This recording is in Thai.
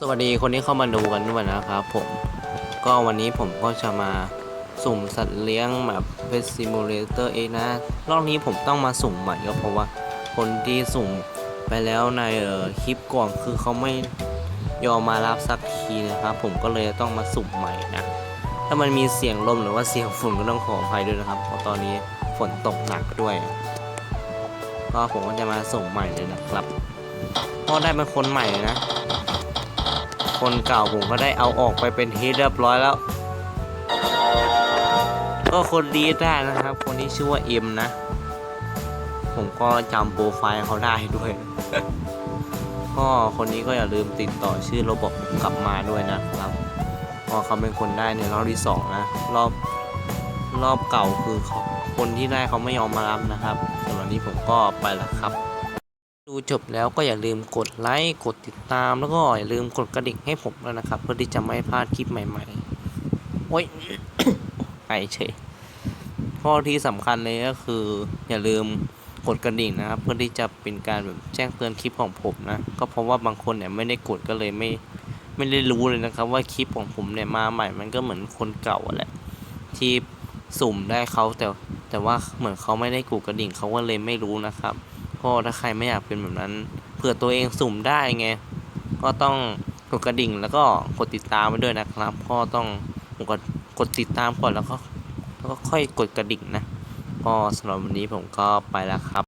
สวัสดีคนที่เข้ามาดูกันด้วยนะครับ ผม ก็วันนี้ผมก็จะมาสุ่มสัตว์เลี้ยงแบบเป็นซิมูเลเตอร์เองนะ รอบนี้ผมต้องมาสุ่มใหม่ก็เพราะว่าคนที่สุ่มไปแล้วในออคลิปก่อนคือเขาไม่ยอมมารับสักทีนะครับ ผมก็เลยต้องมาสุ่มใหม่นะ ถ้ามันมีเสียงลมหรือว่าเสียงฝุ่นก็ต้องขออภัยด้วยนะครับ เพราะตอนนี้ฝนตกหนักด้วย ก็ผมก็จะมาส่งใหม่เลยนะครับ ก็ได้เป็นคนใหม่นะ คนเก่าผมก็ได้เอาออกไปเป็นที่เรียบร้อยแล้ว ก็คนดีได้นะครับ คนที่ชื่อว่าเอ็มนะ ผมก็จำโปรไฟล์เขาได้ด้วย ก็คนนี้ก็อย่าลืมติดต่อชื่อระบบกลับมาด้วยนะครับเพราะเขาเป็นคนได้ในรอบที่สองนะ รอบรอบเก่าคือคนที่ได้เขาไม่ยอมมารับนะครับสำหรับนี้ผมก็ไปแล้วครับ ดูจบแล้วก็อย่าลืมกดไลค์กดติดตามแล้วก็อย่าลืมกดกระดิ่งให้ผมด้วยนะครับ เพื่อที่จะไม่พลาดคลิปใหม่ๆโอ้ยไปเฉยข้อที่สำคัญเลยก็คือ อย่าลืมกดกระดิ่งนะครับ เพื่อที่จะเป็นการแบบแจ้งเตือนคลิปของผมนะ ก็เพราะว่าบางคนเนี่ยไม่ได้กดก็เลยไม่ไม่ได้รู้เลยนะครับ ว่าคลิปของผมเนี่ยมาใหม่ มันก็เหมือนคนเก่าแหละที่สุ่มได้เขาแต่แต่ว่าเหมือนเขาไม่ได้กดกระดิ่งเขาก็เลยไม่รู้นะครับ ก็ถ้าใครไม่อยากเป็นแบบนั้น เผื่อตัวเองสุ่มได้ไง ก็ต้องกดกระดิ่งแล้วก็กดติดตามไปด้วยนะครับ ก็ต้องกดกดติดตามก่อนแล้วก็แล้วก็ค่อยกดกระดิ่งนะ ก็สำหรับวันนี้ผมก็ไปแล้วครับ